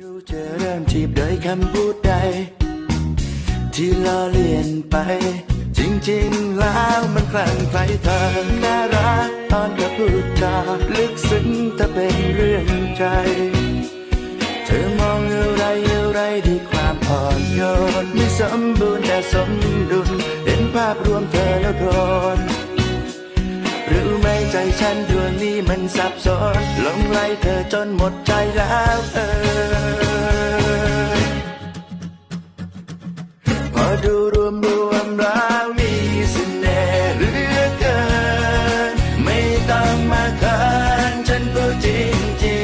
รู้จะเริ่มจีบโดยคำพูดใด ที่ล้อเลียนไป จริงๆแล้วมันคลั่งไคล้เธอน่ารักตอนเธอพูดจาลึกซึ้งถ้าเป็นเรื่องใจ เธอมองอะไรอะไรด้วยความอ่อนโยนไม่สมบูรณ์แต่สมดุลเห็นภาพรวมเธอแล้วโกรธรู้ไหมใจฉันดวงนี้มันสับสนหลงไหลเธอจนหมดใจแล้วเออ ดูรวมรวมแล้วมีเสน่ห์เหลือเกิน ไม่ต้องมาเขินฉันพูดจริงจริง